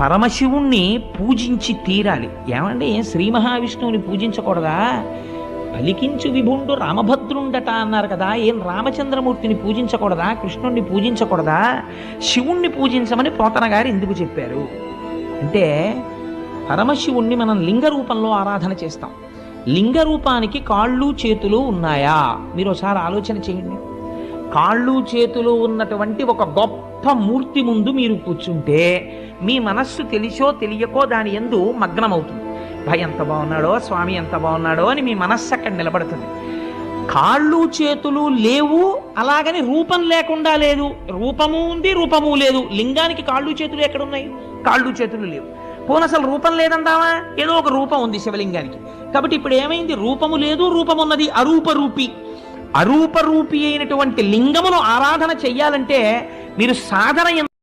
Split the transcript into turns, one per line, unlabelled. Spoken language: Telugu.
పరమశివుణ్ణి పూజించి తీరాలి. ఏమండి? శ్రీ మహావిష్ణువుని పూజించకూడదా? పలికించు విభుండు రామభద్రుండట అన్నారు కదా. ఏం రామచంద్రమూర్తిని పూజించకూడదా? కృష్ణుణ్ణి పూజించకూడదా? శివుణ్ణి పూజించమని పోతన గారు ఎందుకు చెప్పారు? అంటే పరమశివుణ్ణి మనం లింగ రూపంలో ఆరాధన చేస్తాం. లింగ రూపానికి కాళ్ళు చేతులు ఉన్నాయా? మీరు ఒకసారి ఆలోచన చేయండి. కాళ్ళు చేతులు ఉన్నటువంటి ఒక గొప్ప మూర్తి ముందు మీరు కూర్చుంటే మీ మనస్సు తెలిసో తెలియకో దాని ఎందు మగ్నమవుతుంది. భయ ఎంత బాగున్నాడో స్వామి ఎంత బాగున్నాడో అని మీ మనస్సు అక్కడ నిలబడుతుంది. కాళ్ళు చేతులు లేవు అలాగని రూపం లేకుండా లేదు. రూపము ఉంది రూపము లేదు. లింగానికి కాళ్ళు చేతులు ఎక్కడున్నాయి? కాళ్ళు చేతులు లేవు. పోను అసలు రూపం లేదందావా ఏదో ఒక రూపం ఉంది శివలింగానికి. కాబట్టి ఇప్పుడు ఏమైంది? రూపము లేదు రూపమున్నది అరూప రూపి అరూపరూపి అయినటువంటి లింగమును ఆరాధన చెయ్యాలంటే మీరు సాధన ఎంత